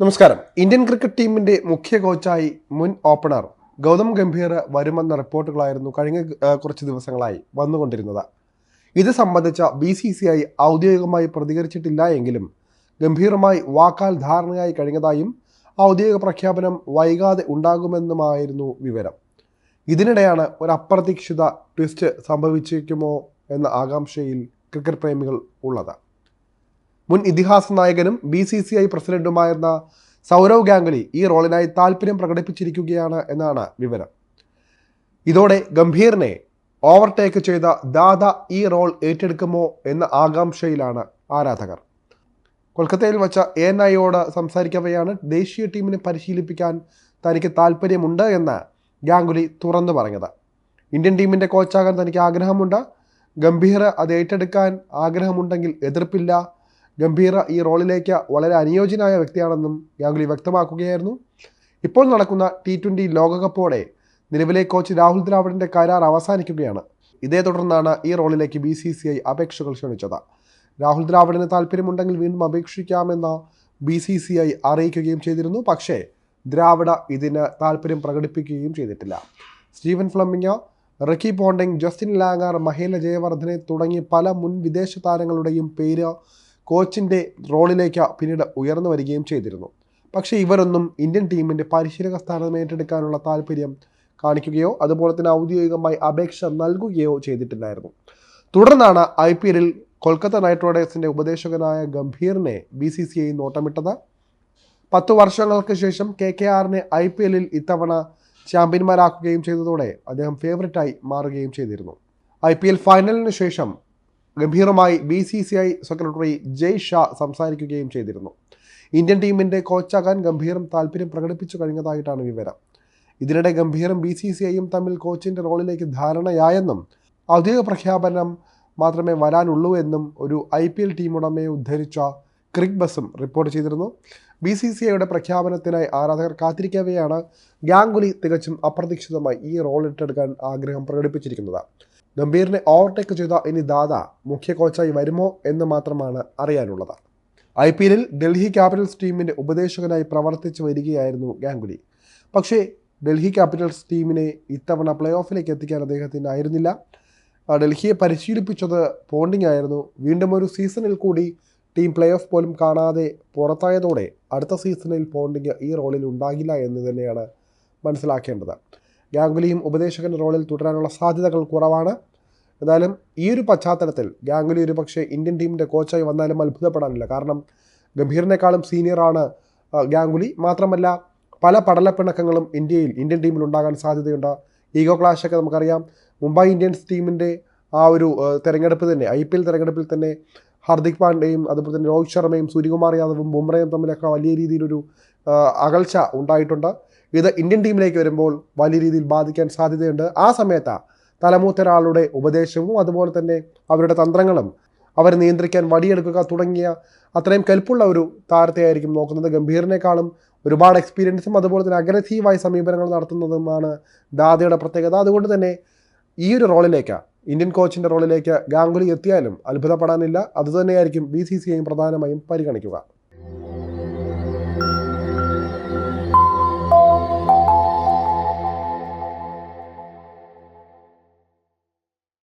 നമസ്കാരം. Indian cricket ടീമിന്റെ മുഖ്യ കോച്ചായി മുൻ ഓപ്പണർ ഗൗതം ഗംഭീർ വരുമെന്ന റിപ്പോർട്ടുകളായിരുന്നു കഴിഞ്ഞ കുറച്ച് ദിവസങ്ങളായി വന്നുകൊണ്ടിരുന്നത്. ഇത് സംബന്ധിച്ച ബി സി സി ഐ ഔദ്യോഗികമായി പ്രതികരിച്ചിട്ടില്ല എങ്കിലും ഗംഭീറുമായി വാക്കാൽ ധാരണയായി കഴിഞ്ഞതായും ഔദ്യോഗിക പ്രഖ്യാപനം വൈകാതെ ഉണ്ടാകുമെന്നുമായിരുന്നു വിവരം. ഇതിനിടെയാണ് ഒരു അപ്രതീക്ഷിത ട്വിസ്റ്റ് സംഭവിച്ചേക്കുമോ എന്ന ആകാംക്ഷയിൽ ക്രിക്കറ്റ് പ്രേമികൾ ഉള്ളത്. മുൻ ഇതിഹാസ നായകനും ബി സി സി ഐ പ്രസിഡന്റുമായിരുന്ന സൗരവ് ഗാംഗുലി ഈ റോളിനായി താല്പര്യം പ്രകടിപ്പിച്ചിരിക്കുകയാണ് എന്നാണ് വിവരം. ഇതോടെ ഗംഭീറിനെ ഓവർടേക്ക് ചെയ്ത ദാദ ഈ റോൾ ഏറ്റെടുക്കുമോ എന്ന ആകാംക്ഷയിലാണ് ആരാധകർ. കൊൽക്കത്തയിൽ വച്ച എ ഐയോട് സംസാരിക്കവെയാണ് ദേശീയ ടീമിനെ പരിശീലിപ്പിക്കാൻ തനിക്ക് താല്പര്യമുണ്ട് എന്ന് ഗാംഗുലി തുറന്നു പറഞ്ഞത്. ഇന്ത്യൻ ടീമിന്റെ കോച്ചാകാൻ തനിക്ക് ആഗ്രഹമുണ്ട്. ഗംഭീർ അത് ഏറ്റെടുക്കാൻ ആഗ്രഹമുണ്ടെങ്കിൽ എതിർപ്പില്ല. ഗംഭീർ ഈ റോളിലേക്ക് വളരെ അനുയോജ്യനായ വ്യക്തിയാണെന്നും ഗാംഗുലി വ്യക്തമാക്കുകയായിരുന്നു. ഇപ്പോൾ നടക്കുന്ന ടി ട്വന്റി ലോകകപ്പോടെ നിലവിലെ കോച്ച് രാഹുൽ ദ്രാവിഡിന്റെ കരാർ അവസാനിക്കുകയാണ്. ഇതേ തുടർന്നാണ് ഈ റോളിലേക്ക് ബി സി സി ഐ അപേക്ഷകൾ ക്ഷണിച്ചത്. രാഹുൽ ദ്രാവിഡിന് താല്പര്യമുണ്ടെങ്കിൽ വീണ്ടും അപേക്ഷിക്കാമെന്ന് ബി സി സി ഐ അറിയിക്കുകയും ചെയ്തിരുന്നു. പക്ഷേ ദ്രാവിഡ ഇതിന് താല്പര്യം പ്രകടിപ്പിക്കുകയും ചെയ്തിട്ടില്ല. Stephen Fleming Ricky Ponting Justin Langer Mahela Jayawardene തുടങ്ങി പല മുൻ വിദേശ താരങ്ങളുടെയും പേര് കോച്ചിന്റെ റോളിലേക്ക് പിന്നീട് ഉയർന്നു വരികയും ചെയ്തിരുന്നു. പക്ഷേ ഇവരൊന്നും ഇന്ത്യൻ ടീമിന്റെ പരിശീലക സ്ഥാനം ഏറ്റെടുക്കാനുള്ള താല്പര്യം കാണിക്കുകയോ അതുപോലെ തന്നെ ഔദ്യോഗികമായി അപേക്ഷ നൽകുകയോ ചെയ്തിട്ടില്ലായിരുന്നു. തുടർന്നാണ് ഐ പി എല്ലിൽ കൊൽക്കത്ത നൈറ്റ് റൈഡേഴ്സിന്റെ ഉപദേശകനായ ഗംഭീറിനെ ബി സി സി ഐ നോട്ടമിട്ടത്. പത്തു വർഷങ്ങൾക്ക് ശേഷം കെ കെ ആറിനെ ഐ പി എല്ലിൽ ഇത്തവണ ചാമ്പ്യന്മാരാക്കുകയും ചെയ്തതോടെ അദ്ദേഹം ഫേവററ്റായി മാറുകയും ചെയ്തിരുന്നു. ഐ പി എൽ ഫൈനലിന് ശേഷം ഗംഭീറുമായി B C C I secretary Jay Shah സംസാരിക്കുകയും ചെയ്തിരുന്നു. ഇന്ത്യൻ ടീമിന്റെ കോച്ചാകാൻ ഗംഭീരം താല്പര്യം പ്രകടിപ്പിച്ചു കഴിഞ്ഞതായിട്ടാണ് വിവരം. ഇതിനിടെ ഗംഭീരം ബി സി സി ഐയും തമ്മിൽ കോച്ചിന്റെ റോളിലേക്ക് ധാരണയായെന്നും ഔദ്യോഗിക പ്രഖ്യാപനം മാത്രമേ വരാനുള്ളൂ എന്നും ഒരു ഐ പി എൽ ടീം ഉടമയെ ഉദ്ധരിച്ച ക്രിക് ബസും റിപ്പോർട്ട് ചെയ്തിരുന്നു. ബി സി സി ഐയുടെ പ്രഖ്യാപനത്തിനായി ആരാധകർ കാത്തിരിക്കവെയാണ് ഗാംഗുലി തികച്ചും അപ്രതീക്ഷിതമായി ഈ റോൾ ഏറ്റെടുക്കാൻ ആഗ്രഹം പ്രകടിപ്പിച്ചിരിക്കുന്നത്. ഗംഭീറിനെ ഓവർടേക്ക് ചെയ്ത ഇനി ദാദ മുഖ്യ കോച്ചായി വരുമോ എന്ന് മാത്രമാണ് അറിയാനുള്ളത്. ഐ പി എല്ലിൽ ഡൽഹി ക്യാപിറ്റൽസ് ടീമിന്റെ ഉപദേശകനായി പ്രവർത്തിച്ചു വരികയായിരുന്നു ഗാംഗുലി. പക്ഷേ ഡൽഹി ക്യാപിറ്റൽസ് ടീമിനെ ഇത്തവണ പ്ലേ ഓഫിലേക്ക് എത്തിക്കാൻ അദ്ദേഹത്തിന് ആയിരുന്നില്ല. ഡൽഹിയെ പരിശീലിപ്പിച്ചത് പോണ്ടിങ് ആയിരുന്നു. വീണ്ടും ഒരു സീസണിൽ കൂടി ടീം പ്ലേ ഓഫ് പോലും കാണാതെ പുറത്തായതോടെ അടുത്ത സീസണിൽ പോണ്ടിങ് ഈ റോളിൽ ഉണ്ടാകില്ല എന്ന് തന്നെയാണ് മനസ്സിലാക്കേണ്ടത്. ഗാംഗുലിയും ഉപദേശകൻ റോളിൽ തുടരാനുള്ള സാധ്യതകൾ കുറവാണ്. എന്തായാലും ഈ ഒരു പശ്ചാത്തലത്തിൽ ഗാംഗുലി ഒരു പക്ഷേ ഇന്ത്യൻ ടീമിന്റെ കോച്ചായി വന്നാലും അത്ഭുതപ്പെടാനില്ല. കാരണം ഗംഭീറിനേക്കാളും സീനിയറാണ് ഗാംഗുലി. മാത്രമല്ല പല പടലപ്പിണക്കങ്ങളും ഇന്ത്യയിൽ ഇന്ത്യൻ ടീമിൽ ഉണ്ടാകാൻ സാധ്യതയുണ്ട്. ഈഗോ ക്ലാഷൊക്കെ നമുക്കറിയാം. മുംബൈ ഇന്ത്യൻസ് ടീമിന്റെ ആ ഒരു തെരഞ്ഞെടുപ്പ് തന്നെ ഐ പി എൽ തെരഞ്ഞെടുപ്പിൽ തന്നെ ഹാർദിക് പാണ്ഡേയും അതുപോലെ തന്നെ രോഹിത് ശർമ്മയും സൂര്യകുമാർ യാദവും ബുംറയും തമ്മിലൊക്കെ വലിയ രീതിയിലൊരു അകൽച്ച ഉണ്ടായിട്ടുണ്ട്. ഇത് ഇന്ത്യൻ ടീമിലേക്ക് വരുമ്പോൾ വലിയ രീതിയിൽ ബാധിക്കാൻ സാധ്യതയുണ്ട്. ആ സമയത്ത് തലമൂത്തൊരാളുടെ ഉപദേശവും അതുപോലെ തന്നെ അവരുടെ തന്ത്രങ്ങളും അവരെ നിയന്ത്രിക്കാൻ വടിയെടുക്കുക തുടങ്ങിയ അത്രയും കെൽപ്പുള്ള ഒരു താരത്തെയായിരിക്കും നോക്കുന്നത്. ഗംഭീറിനേക്കാളും ഒരുപാട് എക്സ്പീരിയൻസും അതുപോലെ തന്നെ അഗ്രസീവായ സമീപനങ്ങൾ നടത്തുന്നതുമാണ് ദാദയുടെ പ്രത്യേകത. അതുകൊണ്ട് തന്നെ ഈ ഒരു റോളിലേക്ക് ഇന്ത്യൻ കോച്ചിന്റെ റോളിലേക്ക് ഗാംഗുലി എത്തിയാലും അത്ഭുതപ്പെടാനില്ല. അതുതന്നെയായിരിക്കും ബി സി സി പ്രധാനമായും പരിഗണിക്കുക.